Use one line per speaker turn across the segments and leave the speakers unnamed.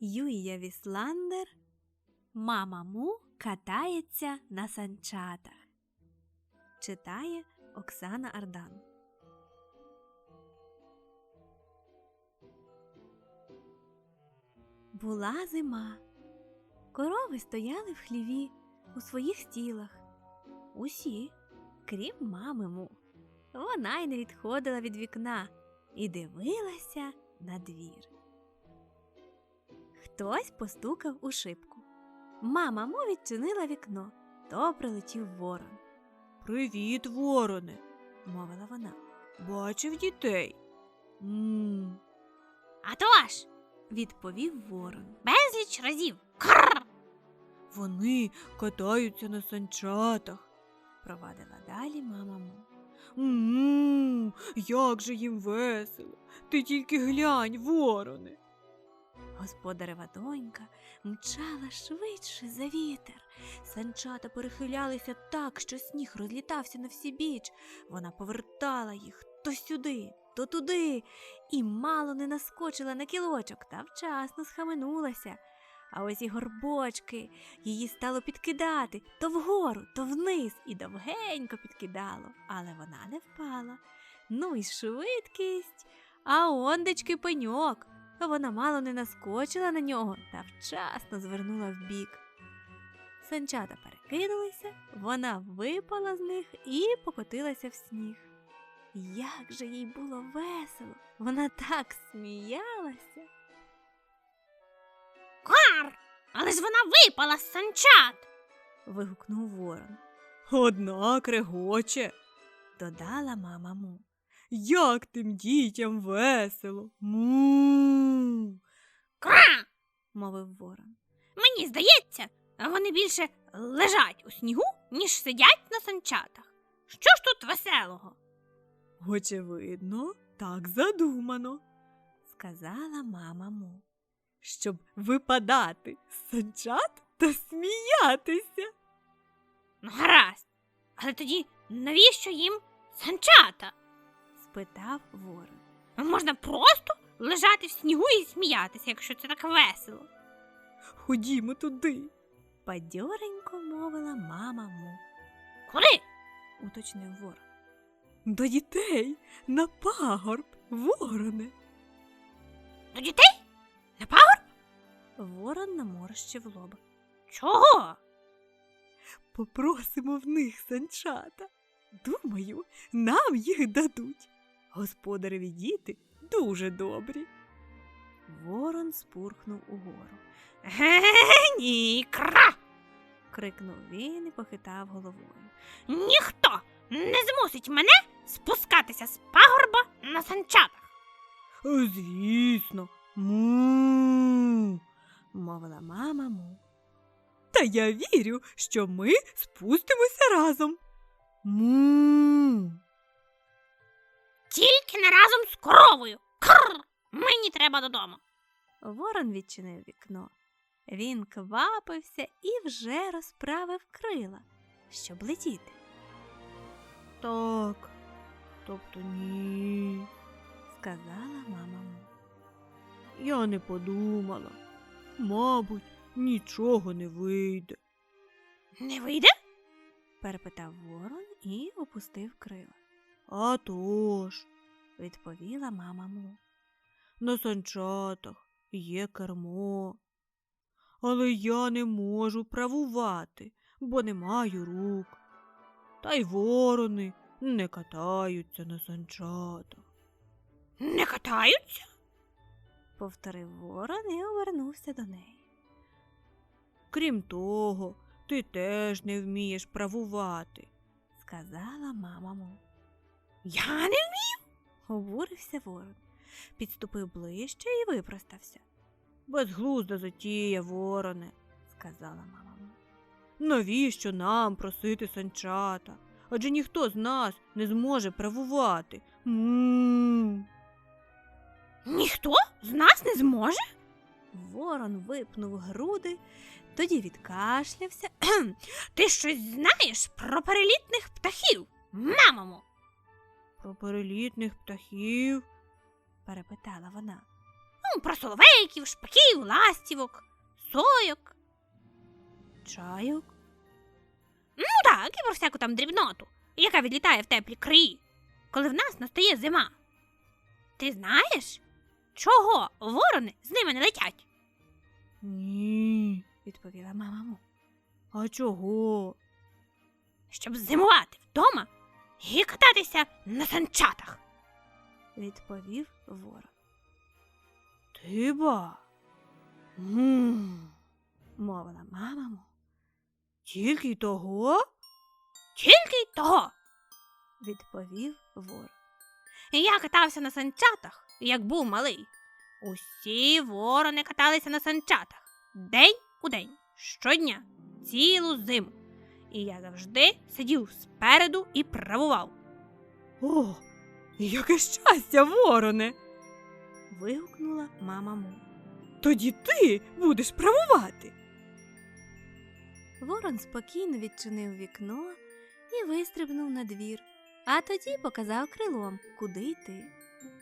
Юія Вісландер, мама Му катається на санчатах. Читає Оксана Ардан. Була зима. Корови стояли в хліві у своїх стілах. Усі, крім мами Му. Вона й не відходила від вікна і дивилася на двір. Хтось постукав у шибку. Мама Му відчинила вікно, то прилетів ворон.
Привіт, вороне.
Мовила вона.
Бачив дітей. м
А то ж,
Відповів ворон.
безліч разів. Кррр!
Вони катаються на санчатах.
Провадила далі мама Му.
м як же їм весело. Ти тільки глянь, вороне.
Господарева донька мчала швидше за вітер. Санчата перехилялися так, що сніг розлітався на всі біч. Вона повертала їх то сюди, то туди, і мало не наскочила на кілочок та вчасно схаменулася. А ось і горбочки її стало підкидати то вгору, то вниз, і довгенько підкидало, але вона не впала. Ну і швидкість, а ондечки пеньок. Вона мало не наскочила на нього та вчасно звернула вбік. Санчата перекинулися, вона випала з них і покотилася в сніг. Як же їй було весело! Вона так сміялася.
Кар! Але ж вона випала з санчат.
вигукнув ворон.
Однак регоче.
Додала мама му.
Як тим дітям весело. му!
Мовив ворон.
Мені здається, вони більше лежать у снігу, ніж сидять на санчатах. Що ж тут веселого?
Очевидно, так задумано,
Сказала мама му.
щоб випадати з санчат та сміятися.
Ну, гаразд. Але тоді навіщо їм санчата?
Спитав ворон.
Можна просто лежати в снігу і сміятися, якщо це так весело.
Ходімо туди.
Бадьоренько мовила мама му,
Куди?
уточнив ворон.
До дітей на пагорб, вороне.
До дітей? На пагорб?
Ворон наморщив лоба.
Чого?
Попросимо в них санчата. Думаю, нам їх дадуть. Господареві діти дуже добрі.
Ворон спурхнув угору.
Ге, ні, кра!
крикнув він і похитав головою.
Ніхто не змусить мене спускатися з пагорба на санчатах.
Звісно, му.
Мовила мама му.
Та я вірю, що ми спустимося разом. Му.
Тільки не разом з коровою. Крр! Мені треба додому.
Ворон відчинив вікно. Він квапився і вже розправив крила, щоб летіти.
Так, тобто ні.
Сказала мама.
Я не подумала. Мабуть, нічого не вийде.
Не вийде?
Перепитав ворон і опустив крила.
А
Відповіла мама му.
на санчатах є кермо. Але я не можу правувати, бо не маю рук. Та й ворони не катаються на санчатах.
Не катаються?
Повторив ворон і обернувся до неї.
Крім того, ти теж не вмієш правувати.
Сказала мама му.
Я не вмію.
Обурився ворон, підступив ближче і випростався.
Безглузда затія, вороне.
Сказала мама.
Навіщо нам просити санчата? Адже ніхто з нас не зможе правувати.
Ніхто з нас не зможе?
Ворон випнув груди, тоді відкашлявся.
Ти щось знаєш про перелітних птахів, мамому?
Про перелітних птахів.
перепитала вона.
Ну, про соловейків, шпаків, ластівок, сойок.
Чайок?
Ну так, і про всяку там дрібноту, яка відлітає в теплі краї, коли в нас настає зима. Ти знаєш, чого ворони з ними не летять?
Ні.
відповіла мама Му.
А чого?
Щоб зимувати вдома і кататися на санчатах.
Відповів ворон.
Ти ба?
Мовила мама
Тільки того?
Тільки того.
Відповів ворон.
Я катався на санчатах, як був малий. Усі ворони каталися на санчатах день у день, щодня, цілу зиму. І я завжди сидів спереду і правував.
О, яке щастя, вороне!
Вигукнула мама Му.
Тоді ти будеш правувати.
Ворон спокійно відчинив вікно і вистрибнув на двір, а тоді показав крилом, куди йти.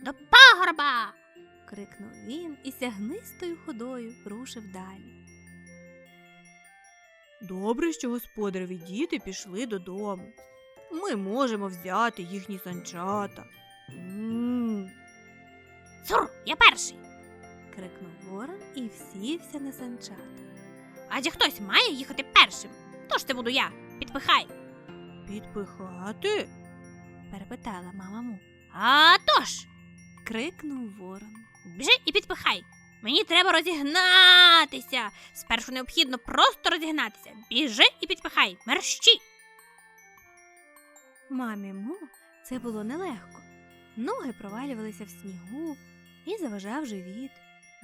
До пагорба!
крикнув він і сягнистою ходою рушив далі.
Добре, що господареві діти пішли додому. Ми можемо взяти їхні санчата.
Цур, я перший.
крикнув ворон і всівся на санчата.
Адже хтось має їхати першим. Тож це буду я. Підпихай.
Підпихати?
перепитала мама Му.
А тож,
Крикнув ворон.
біжи і підпихай. Мені треба розігнатися. Спершу необхідно просто розігнатися. Біжи і підпихай. Мерщі.
Мамі Му це було нелегко. Ноги провалювалися в снігу і заважав живіт,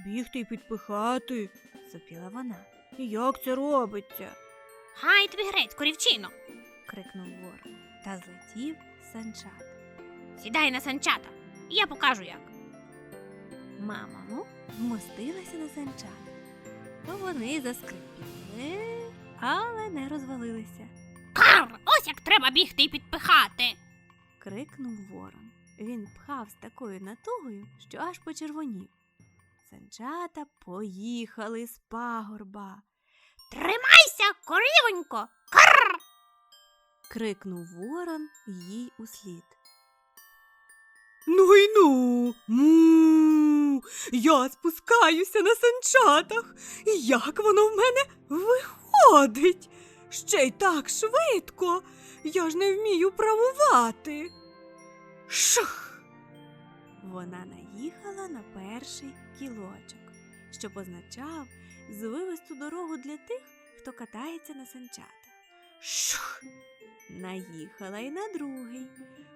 Бігти і підпихати.
сопіла вона.
Як це робиться?
Хай тобі грець, корівчино.
крикнув ворон та злетів з санчат.
Сідай на санчата. Я покажу як.
Мама Му вмостилася на санчата. Вони заскрипіли, але не розвалилися.
Кар! Ось як треба бігти і підпихати.
крикнув ворон. Він пхав з такою натугою, що аж почервонів. Санчата поїхали з пагорба.
Тримайся, корівонько! Кар!
крикнув ворон їй услід.
Ну й ну. Му. Я спускаюся на санчатах. Як воно в мене виходить? Ще й так швидко. Я ж не вмію правувати. Шух.
Вона наїхала на перший кілочок, що позначав звивисту дорогу для тих, хто катається на санчатах.
Шух.
Наїхала й на другий,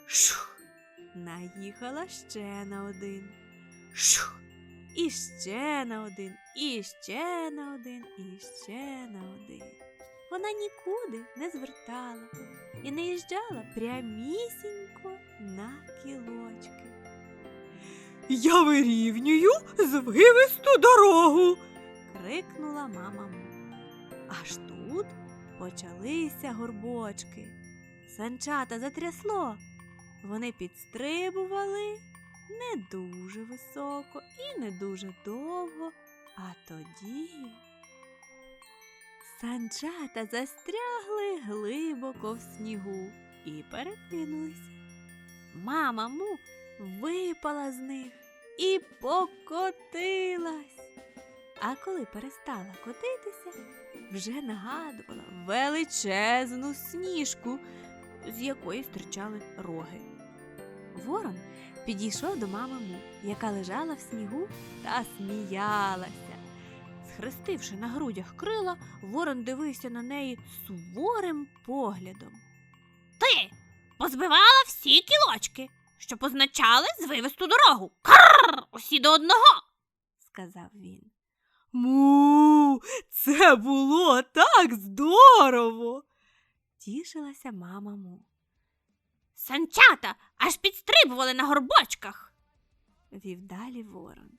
Шух.
Наїхала ще на один,
Шух.
і ще на один, і ще на один, і ще на один. Вона нікуди не звертала і не їжджала прямісінько на кілочки.
Я вирівнюю звивисту дорогу.
крикнула мама Аж тут почалися горбочки. Санчата затрясло. Вони підстрибували не дуже високо і не дуже довго, а тоді санчата застрягли глибоко в снігу і перекинулися. Мама Му випала з них і покотилась. А коли перестала котитися, вже нагадувала величезну сніжку, з якої стирчали роги. Ворон підійшов до мами Му, яка лежала в снігу та сміялася. Схрестивши на грудях крила, ворон дивився на неї суворим поглядом.
Ти позбивала всі кілочки, що позначали звивисту дорогу. Кар! Усі до одного.
сказав він.
Му, це було так здорово.
Тішилася мама Му.
Санчата аж підстрибували на горбочках.
Вів далі ворон.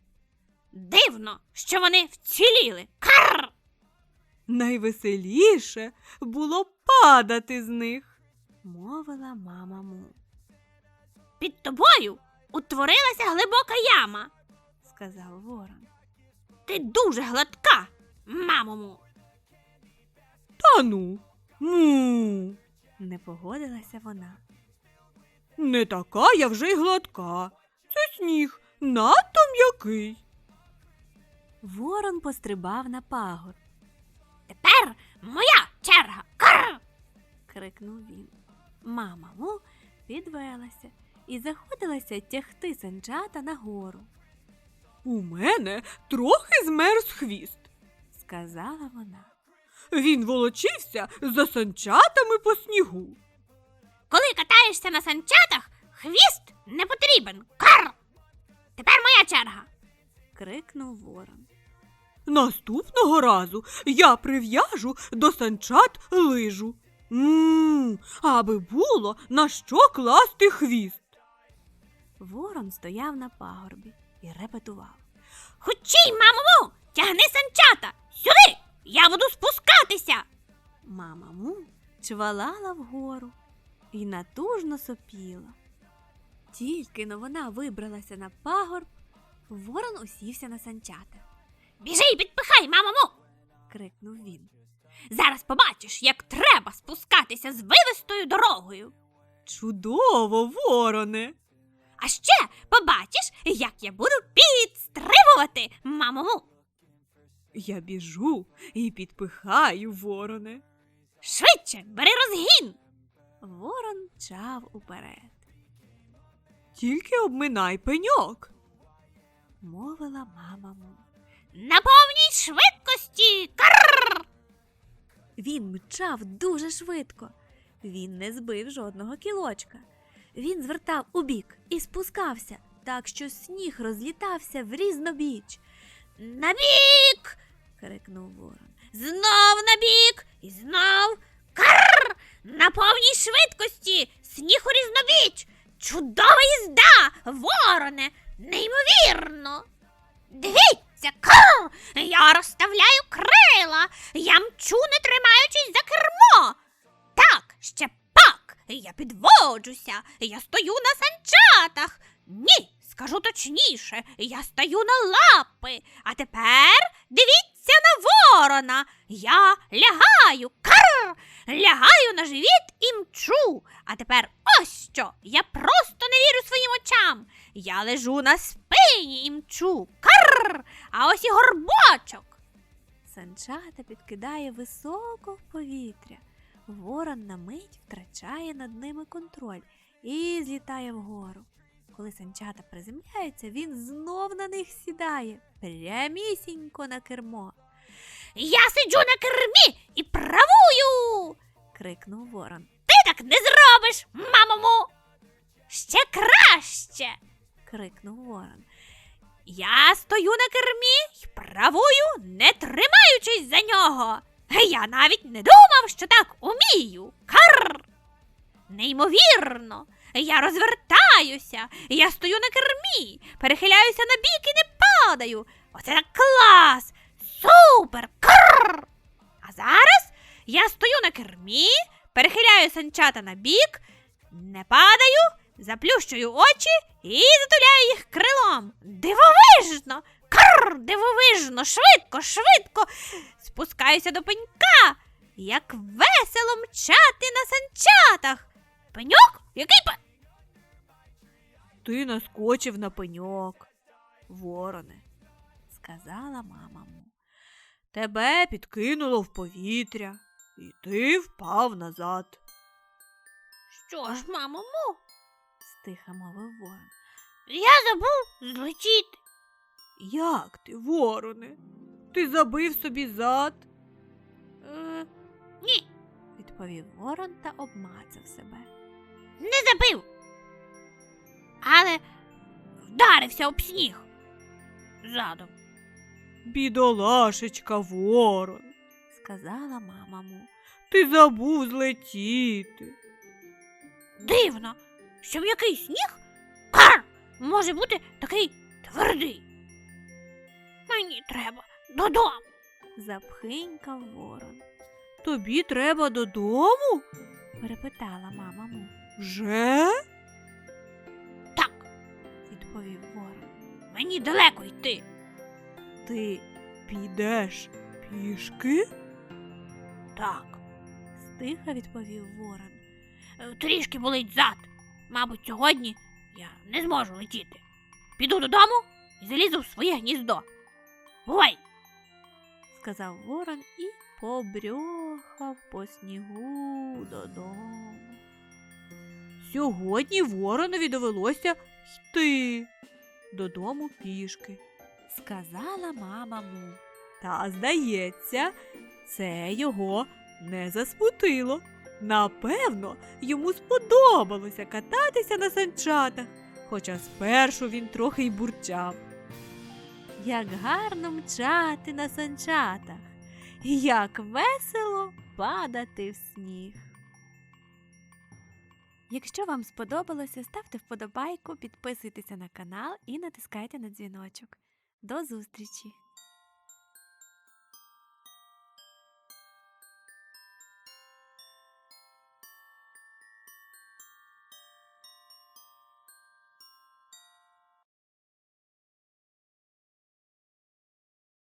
Дивно, що вони вціліли. Кар!
Найвеселіше було падати з них.
Мовила мама Му.
Під тобою утворилася глибока яма.
сказав ворон.
Ти дуже гладка, мамо му.
Та ну. Му.
Не погодилася вона.
Не така я вже й гладка. Це сніг надто м'який.
Ворон пострибав на пагорб,
Тепер моя черга. Карр!
крикнув він. Мама му підвелася і заходилася тягти санчата нагору,
У мене трохи змерз хвіст.
сказала вона.
Він волочився за санчатами по снігу.
Коли катаєшся на санчатах, хвіст не потрібен. Карр! Тепер моя черга.
крикнув ворон.
Наступного разу я прив'яжу до санчат лижу. Мм, аби було на що класти хвіст.
Ворон стояв на пагорбі і репетував.
Хучій, мамо, тягни санчата! Сюди! Я буду спускатися!
Мама му чвалала вгору і натужно сопіла. Тільки но вона вибралася на пагорб, ворон усівся на санчата.
Біжи й підпихай, мамо!
крикнув він.
Зараз побачиш, як треба спускатися з вивистою дорогою.
Чудово, вороне.
А ще побачиш, як я буду підстрибувати, мамо.
Я біжу і підпихаю вороне.
Швидше бери розгін.
Ворон чав уперед,
Тільки обминай пеньок.
мовила мама.
На повній швидкості. Карр!
Він мчав дуже швидко. Він не збив жодного кілочка. Він звертав убік і спускався, так що сніг розлітався в різнобіч.
Набік!
Крикнув ворон.
Знов набік і знов. Карр! На повній швидкості. Сніг у різнобіч. Чудова їзда, вороне, неймовірно. Дивіться, карр! Я розставляю крила. Я мчу, не тримаючись за кермо. Так, ще пак. Я підводжуся. Я стою на санчатах. Ні, скажу точніше, я стою на лапи. А тепер дивіться на ворона. Я лягаю. Карр! Лягаю на живіт і мчу. А тепер ось що. Я просто не вірю своїм очам. Я лежу на спині і мчу. Карр! А ось і горбочок.
Санчата підкидає високо в повітря. Ворон на мить втрачає над ними контроль і злітає вгору. Коли санчата приземляються, він знов на них сідає прямісінько на кермо.
Я сиджу на кермі і правую.
крикнув ворон.
Ти так не зробиш, мамому. Ще краще.
крикнув ворон.
Я стою на кермі і правую, не тримаючись за нього. Я навіть не думав, що так умію. Карр! Неймовірно. Я розвертаюся, я стою на кермі, перехиляюся на бік і не падаю. Оце так клас! Супер! Карр! А зараз я стою на кермі, перехиляю санчата на бік, не падаю, заплющую очі і затуляю їх крилом. Дивовижно! Карр! Дивовижно! Швидко, швидко! Спускаюся до пенька. Як весело мчати на санчатах. Пеньок? Який пе...
Ти наскочив на пеньок. Вороне.
сказала мама му.
Тебе підкинуло в повітря, і ти впав назад.
Що ж, мамо, му?
стиха мовив ворон.
Я забув злетіти.
Як ти, вороне? Ти забив собі зад?
Е, ні,
відповів ворон та обмацав себе.
не забив. Але вдарився об сніг. Задом.
Бідолашечка, ворон.
сказала мама му.
Ти забув злетіти.
Дивно, що м'який сніг кар, може бути такий твердий. Мені треба додому.
Запхинькав ворон.
Тобі треба додому?
перепитала мама му.
Вже?
Так,
Відповів ворон.
Мені далеко йти.
Ти Підеш пішки?
Так,
Стиха відповів ворон.
е, трішки болить зад. Мабуть, сьогодні я не зможу летіти. Піду додому і залізу в своє гніздо. Бувай!
сказав ворон і побрьохав по снігу додому.
Сьогодні воронові довелося йти додому пішки.
Сказала мама му.
Та, здається, це його не засмутило. Напевно, йому сподобалося кататися на санчатах, хоча спершу він трохи й бурчав.
Як гарно мчати на санчатах, як весело падати в сніг. Якщо вам сподобалося, ставте вподобайку, підписуйтеся на канал і натискайте на дзвіночок. До зустрічі!